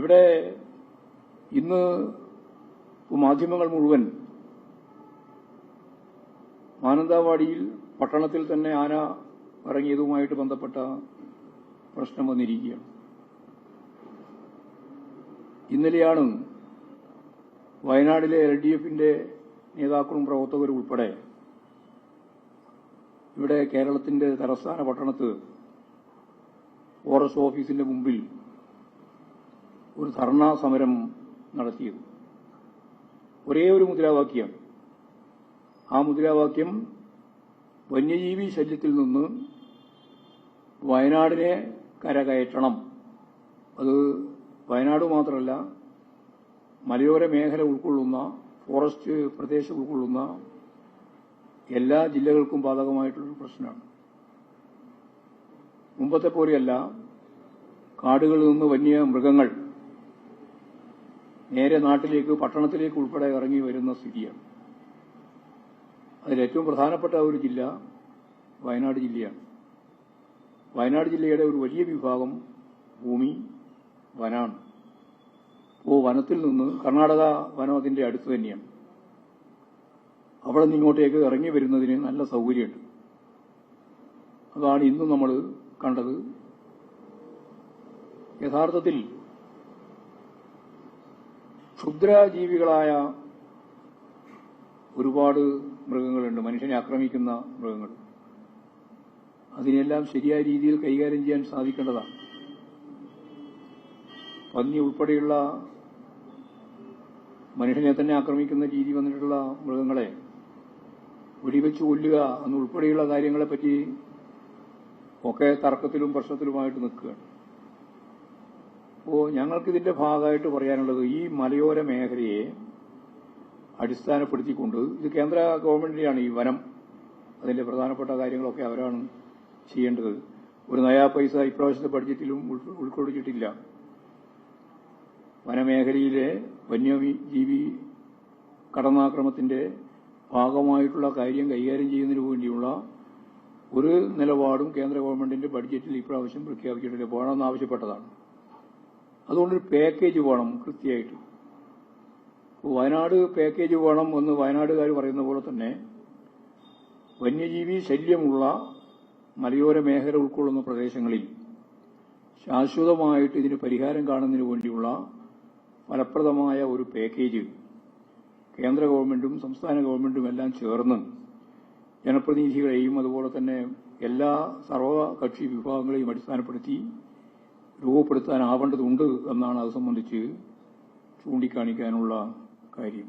ഇവിടെ ഇന്ന് മാധ്യമങ്ങൾ മുഴുവൻ മാനന്തവാടിയിൽ പട്ടണത്തിൽ തന്നെ ആന ഇറങ്ങിയതുമായിട്ട് ബന്ധപ്പെട്ട പ്രശ്നം വന്നിരിക്കുകയാണ്. ഇന്നലെയാണ് വയനാടിലെ എൽ ഡി എഫിന്റെ നേതാക്കളും പ്രവർത്തകരും ഉൾപ്പെടെ ഇവിടെ കേരളത്തിന്റെ തലസ്ഥാന പട്ടണത്ത് ഫോറസ്റ്റ് ഓഫീസിന്റെ മുമ്പിൽ ഒരു ധർണാ സമരം നടത്തിയത്. ഒരേ ഒരു മുദ്രാവാക്യം. ആ മുദ്രാവാക്യം വന്യജീവി ശല്യത്തിൽ നിന്ന് വയനാടിനെ കരകയറ്റണം. അത് വയനാട് മാത്രമല്ല മലയോര മേഖല ഉൾക്കൊള്ളുന്ന ഫോറസ്റ്റ് പ്രദേശം ഉൾക്കൊള്ളുന്ന എല്ലാ ജില്ലകൾക്കും ബാധകമായിട്ടുള്ള പ്രശ്നമാണ്. മുമ്പത്തെ പോലെയല്ല കാടുകളിൽ നിന്ന് വന്യ മൃഗങ്ങൾ നേരെ നാട്ടിലേക്ക് പട്ടണത്തിലേക്ക് ഉൾപ്പെടെ ഇറങ്ങി വരുന്ന സ്ഥിതിയാണ്. അതിലേറ്റവും പ്രധാനപ്പെട്ട ഒരു ജില്ല വയനാട് ജില്ലയാണ്. വയനാട് ജില്ലയുടെ ഒരു വലിയ വിഭാഗം ഭൂമി വനാണ്. ഓ വനത്തിൽ നിന്ന് കർണാടക വനം അതിന്റെ അടുത്ത് തന്നെയാണ്. അവിടെ നിന്ന് ഇങ്ങോട്ടേക്ക് ഇറങ്ങി വരുന്നതിന് നല്ല സൗകര്യമുണ്ട്. അതാണ് ഇന്നും നമ്മൾ കണ്ടത്. യഥാർത്ഥത്തിൽ ക്ഷുദ്രജീവികളായ ഒരുപാട് മൃഗങ്ങളുണ്ട്. മനുഷ്യനെ ആക്രമിക്കുന്ന മൃഗങ്ങൾ. അതിനെല്ലാം ശരിയായ രീതിയിൽ കൈകാര്യം ചെയ്യാൻ സാധിക്കേണ്ടതാണ്. പന്നി ഉൾപ്പെടെയുള്ള മനുഷ്യനെ തന്നെ ആക്രമിക്കുന്ന രീതി വന്നിട്ടുള്ള മൃഗങ്ങളെ വെടിവെച്ച് കൊല്ലുക എന്നുൾപ്പെടെയുള്ള കാര്യങ്ങളെപ്പറ്റി ഒക്കെ തർക്കത്തിലും പ്രശ്നത്തിലുമായിട്ട് നിൽക്കുകയാണ്. അപ്പോൾ ഞങ്ങൾക്കിതിന്റെ ഭാഗമായിട്ട് പറയാനുള്ളത് ഈ മലയോര മേഖലയെ അടിസ്ഥാനപ്പെടുത്തിക്കൊണ്ട് ഇത് കേന്ദ്ര ഗവൺമെന്റിന്റെയാണ് ഈ വനം അതിന്റെ പ്രധാനപ്പെട്ട കാര്യങ്ങളൊക്കെ അവരാണ് ചെയ്യേണ്ടത്. ഒരു നയാ പൈസ ഇപ്രാവശ്യത്തെ ബഡ്ജറ്റിലും ഉൾ- ഉൾക്കൊള്ളിച്ചിട്ടില്ല. വനമേഖലയിലെ വന്യജീവി കടന്നാക്രമത്തിന്റെ ഭാഗമായിട്ടുള്ള കാര്യം കൈകാര്യം ചെയ്യുന്നതിന് വേണ്ടിയുള്ള ഒരു നിലപാടും കേന്ദ്ര ഗവൺമെന്റിന്റെ ബഡ്ജറ്റിൽ ഇപ്രാവശ്യം പ്രഖ്യാപിച്ചിട്ടില്ല. പോകണമെന്ന് ആവശ്യപ്പെട്ടതാണ്. അതുകൊണ്ടൊരു പാക്കേജ് വേണം കൃത്യമായിട്ട്. വയനാട് പാക്കേജ് വേണം എന്ന് വയനാടുകാർ പറയുന്ന പോലെ തന്നെ വന്യജീവി ശല്യമുള്ള മലയോര മേഖല ഉൾക്കൊള്ളുന്ന പ്രദേശങ്ങളിൽ ശാശ്വതമായിട്ട് ഇതിന് പരിഹാരം കാണുന്നതിന് വേണ്ടിയുള്ള ഫലപ്രദമായ ഒരു പാക്കേജ് കേന്ദ്ര ഗവൺമെന്റും സംസ്ഥാന ഗവൺമെന്റും എല്ലാം ചേർന്ന് ജനപ്രതിനിധികളെയും അതുപോലെ തന്നെ എല്ലാ സർവകക്ഷി വിഭാഗങ്ങളെയും അടിസ്ഥാനപ്പെടുത്തി രൂപപ്പെടുത്താനാവേണ്ടതുണ്ട് എന്നാണ് അത് സംബന്ധിച്ച് ചൂണ്ടിക്കാണിക്കാനുള്ള കാര്യം.